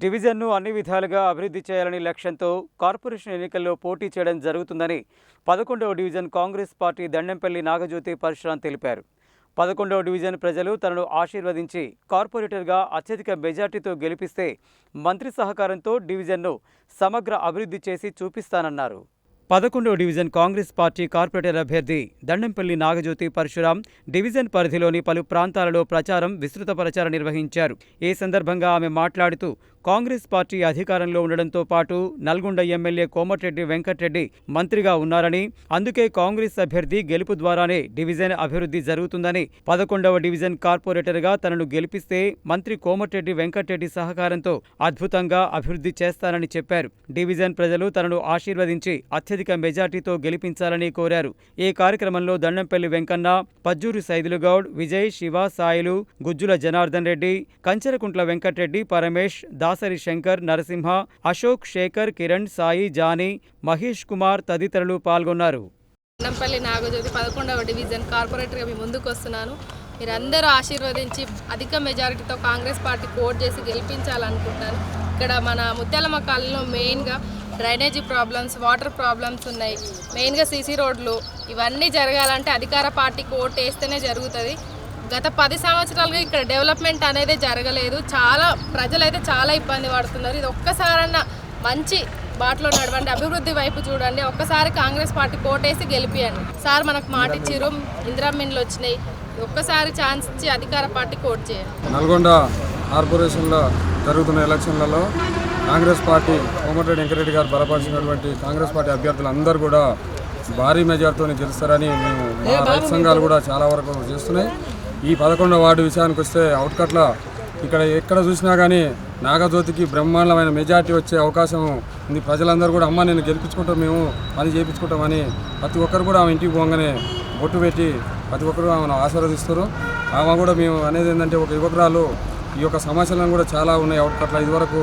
డివిజన్ను అన్ని విధాలుగా అభివృద్ధి చేయాలని లక్ష్యంతో కార్పొరేషన్ ఎన్నికల్లో పోటీ చేయడం జరుగుతుందని పదకొండవ డివిజన్ కాంగ్రెస్ పార్టీ దండెంపల్లి నాగజ్యోతి పరశురాం తెలిపారు. పదకొండవ డివిజన్ ప్రజలు తనను ఆశీర్వదించి కార్పొరేటర్గా అత్యధిక మెజార్టీతో గెలిపిస్తే మంత్రి సహకారంతో డివిజన్ను సమగ్ర అభివృద్ధి చేసి చూపిస్తానన్నారు. పదకొండవ డివిజన్ కాంగ్రెస్ పార్టీ కార్పొరేటర్ అభ్యర్థి దండంపల్లి నాగజ్యోతి పరశురాం డివిజన్ పరిధిలోని పలు ప్రాంతాలలో ప్రచారం విస్తృత ప్రచారం నిర్వహించారు. ఈ సందర్భంగా ఆమె మాట్లాడుతూ కాంగ్రెస్ పార్టీ అధికారంలో ఉండడంతో పాటు నల్గొండ ఎమ్మెల్యే కోమటిరెడ్డి వెంకటరెడ్డి మంత్రిగా ఉన్నారని అందుకే కాంగ్రెస్ అభ్యర్థి గెలుపు ద్వారానే డివిజన్ అభివృద్ధి జరుగుతుందని పదకొండవ డివిజన్ కార్పొరేటర్గా తనను గెలిపిస్తే మంత్రి కోమటిరెడ్డి వెంకటరెడ్డి సహకారంతో అద్భుతంగా అభివృద్ధి చేస్తానని చెప్పారు. డివిజన్ ప్రజలు తనను ఆశీర్వదించి అత్యధిక మెజార్టీతో గెలిపించాలని కోరారు. ఈ కార్యక్రమంలో దండంపల్లి వెంకన్న పజ్జూరి సైదులుగౌడ్ విజయ్ శివ సాయిలు గుజ్జుల జనార్దన్ రెడ్డి కంచెరకుంట్ల వెంకటరెడ్డి పరమేష్ దాసరి శంకర్ నరసింహ అశోక్ శేఖర్ కిరణ్ సాయి జానీ మహేష్ కుమార్ తదితరులు పాల్గొన్నారు. దండంపల్లి నాగజ్యోతి పదకొండవ డివిజన్ కార్పొరేటర్గా మీ ముందుకు వస్తున్నాను. మీరందరూ ఆశీర్వదించి అధిక మెజారిటీతో కాంగ్రెస్ పార్టీ ఓట్ చేసి గెలిపించాలనుకుంటాను ఇక్కడ మన ముత్యాలమ్మ కాలనీలో మెయిన్గా డ్రైనేజీ ప్రాబ్లమ్స్ వాటర్ ప్రాబ్లమ్స్ ఉన్నాయి. మెయిన్గా సీసీ రోడ్లు ఇవన్నీ జరగాలంటే అధికార పార్టీకి ఓటు వేస్తేనే జరుగుతుంది. గత పది సంవత్సరాలుగా ఇక్కడ డెవలప్మెంట్ అనేది జరగలేదు. చాలా ప్రజలైతే చాలా ఇబ్బంది పడుతున్నారు. ఇది ఒక్కసారన్నా మంచి బాటలో నడవండి. అభివృద్ధి వైపు చూడండి. ఒక్కసారి కాంగ్రెస్ పార్టీ కోటేసి గెలిపియండి. సార్ మనకు మాట ఇచ్చిరు ఇందిరా మిన్లు వచ్చినాయి. ఒక్కసారి ఛాన్స్ ఇచ్చి అధికార పార్టీ కోట్ చేయండి. నల్గొండ కార్పొరేషన్లో జరుగుతున్న ఎలక్షన్లలో కాంగ్రెస్ పార్టీ కోమటిరెడ్డి వెంకరెడ్డి గారు బలపరిచినటువంటి కాంగ్రెస్ పార్టీ అభ్యర్థులు అందరూ కూడా భారీ మెజార్టీతో గెలుస్తారని మేము మా రైతు సంఘాలు కూడా చాలా వరకు చేస్తున్నాయి. ఈ పదకొండవ వార్డు విషయానికి వస్తే అవుట్కట్ల ఇక్కడ ఎక్కడ చూసినా కానీ నాగజ్యోతికి బ్రహ్మాండమైన మెజార్టీ వచ్చే అవకాశం ఉంది. ప్రజలందరూ కూడా అమ్మ నేను గెలిపించుకుంటాం మేము పని చేయించుకుంటామని ప్రతి ఒక్కరు కూడా ఆమె ఇంటికి పోగానే బొట్టు పెట్టి ప్రతి ఒక్కరు ఆమెను ఆశీర్వదిస్తారు ఆమె కూడా మేము అనేది ఏంటంటే ఒక యువకురాలు. ఈ యొక్క సమస్యలను కూడా చాలా ఉన్నాయి అవుట్కట్ల ఇదివరకు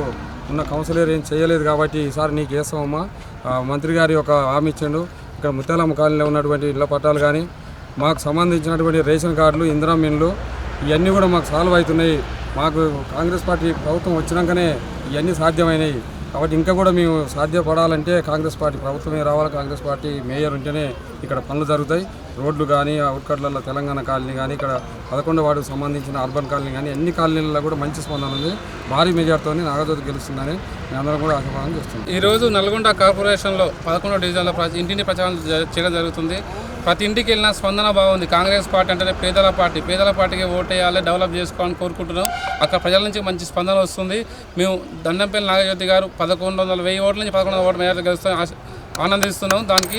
ఉన్న కౌన్సిలర్ ఏం చేయలేదు కాబట్టి ఈసారి నీకు వేస్తామమ్మా మంత్రి గారి యొక్క హామీ ఇచ్చిండు. ఇక్కడ ముత్యాలమ్మ కాలనీలో ఉన్నటువంటి ఇళ్ళ పట్టాలు కానీ మాకు సంబంధించినటువంటి రేషన్ కార్డులు ఇందిరా మిన్లు ఇవన్నీ కూడా మాకు సాల్వ్ అవుతున్నాయి. మాకు కాంగ్రెస్ పార్టీ ప్రభుత్వం వచ్చినాకనే ఇవన్నీ సాధ్యమైనవి కాబట్టి ఇంకా కూడా మేము సాధ్యపడాలంటే కాంగ్రెస్ పార్టీ ప్రభుత్వమే రావాలి. కాంగ్రెస్ పార్టీ మేయర్ ఉంటేనే ఇక్కడ పనులు జరుగుతాయి. రోడ్లు కానీ అవుట్కట్లలో తెలంగాణ కాలనీ కానీ ఇక్కడ పదకొండు వార్డుకు సంబంధించిన అర్బన్ కాలనీ కానీ అన్ని కాలనీలలో కూడా మంచి స్పందన ఉంది. భారీ మెజార్టీతోనే నాగజ్యోతి గెలుస్తుందని మేమందరం కూడా ఆశీర్వాదం చేస్తుంది ఈరోజు నల్గొండ కార్పొరేషన్లో పదకొండు డివిజన్ల ఇంటిని ప్రచారం జ- చేయడం జరుగుతుంది. ప్రతి ఇంటికి వెళ్ళిన స్పందన బాగుంది. కాంగ్రెస్ పార్టీ అంటేనే పేదల పార్టీ. పేదల పార్టీకి ఓటేయాలి డెవలప్ చేసుకోవాలని కోరుకుంటున్నాం. అక్కడ ప్రజల నుంచి మంచి స్పందన వస్తుంది. మేము దండంపల్లి నాగజ్యోతి గారు పదకొండు వందల వెయ్యి ఓట్ల నుంచి పదకొండు వందల ఓట్ల మేర గెలుస్తాం ఆనందిస్తున్నాం. దానికి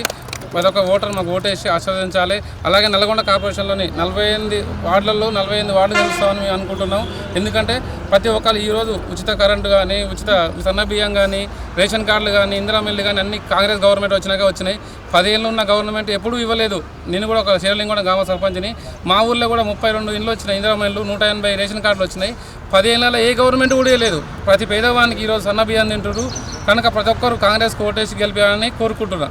ప్రతి ఒక్క ఓటర్ మాకు ఓటేసి ఆస్వాదించాలి అలాగే నల్గొండ కార్పొరేషన్లోని నలభై ఎనిమిది వార్డులలో నలభై ఎనిమిది వార్డులు గెలుస్తామని మేము అనుకుంటున్నాం. ఎందుకంటే ప్రతి ఒక్కరు ఈరోజు ఉచిత కరెంటు కానీ ఉచిత సన్న బియ్యం కానీ రేషన్ కార్డులు కానీ ఇందిరా మిల్లు కానీ అన్ని కాంగ్రెస్ గవర్నమెంట్ వచ్చినాక వచ్చినాయి. పదేళ్ళు ఉన్న గవర్నమెంట్ ఎప్పుడూ ఇవ్వలేదు. నేను కూడా ఒక శ్రీలింగం గ్రామ సర్పంచ్ని. మా ఊర్లో కూడా ముప్పై రెండు ఇండ్లు వచ్చినాయి. ఇందిరా మిల్లు నూట ఎనభై రేషన్ కార్డులు వచ్చినాయి. పదేళ్ళలో ఏ గవర్నమెంట్ కూడా ఇవ్వలేదు. ప్రతి పేదవానికి ఈరోజు సన్న బియ్యం తింటుడు కనుక ప్రతి ఒక్కరు కాంగ్రెస్ ఓటేసి గెలిపాలని కోరుకుంటున్నాను